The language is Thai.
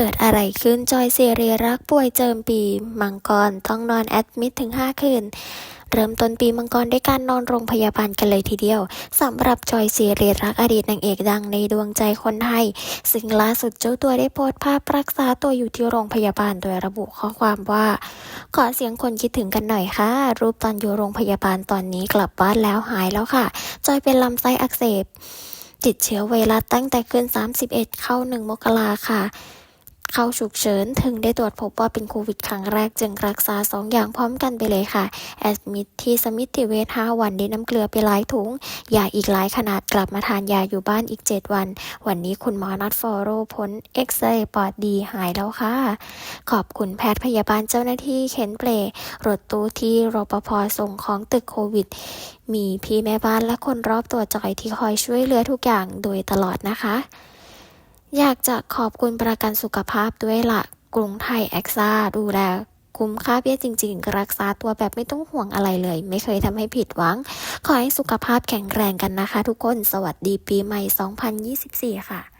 เกิดอะไรขึ้นจอยเซเรียรักป่วยเจิมปีมังกรต้องนอนแอดมิดถึง 5 คืน เริ่มต้นปีมังกรด้วยการนอนโรงพยาบาลกันเลยทีเดียวสำหรับจอยเซเรียรักอดีตนางเอกดังในดวงใจคนไทย ซึ่งล่าสุดเจ้าตัวได้โพสต์ภาพรักษาตัวอยู่ที่โรงพยาบาลโดยระบุข้อความว่า ขอเสียงคนคิดถึงกันหน่อยค่ะ รูปตอนอยู่โรงพยาบาลตอนนี้กลับบ้านแล้วหายแล้วค่ะ จอยเป็นลำไส้อักเสบติดเชื้อไวรัสตั้งแต่คืน31 เข้า 1 มกราค่ะ เข้าฉุกเฉิน ถึงได้ตรวจพบว่าเป็นโควิดครั้งแรก จึงรักษา 2 อย่างพร้อมกันไปเลยค่ะ แอดมิดที่สมิติเวช5วันได้น้ำเกลือไปหลายถุง ยาอีกหลายขนาดกลับมาทานยาอยู่บ้านอีก 7 วัน วันนี้คุณหมอนัดฟอโรผลเอ็กซเรย์ปอดดีหายแล้วค่ะ ขอบคุณแพทย์พยาบาลเจ้าหน้าที่เข็นเปลรถตู้ที่รปภส่งของตึกโควิด มีพี่แม่บ้านและคนรอบตัวจอยที่คอยช่วยเหลือทุกอย่างโดยตลอดนะคะ อยากจะขอบคุณประกันสุขภาพด้วยละกรุงไทยแอคซ่าดูแลคุ้มค่าเบี้ยจริง ๆ รักษาตัวแบบไม่ต้องห่วงอะไรเลย ไม่เคยทำให้ผิดหวัง ขอให้สุขภาพแข็งแรงกันนะคะทุกคน สวัสดีปีใหม่ 2024 ค่ะ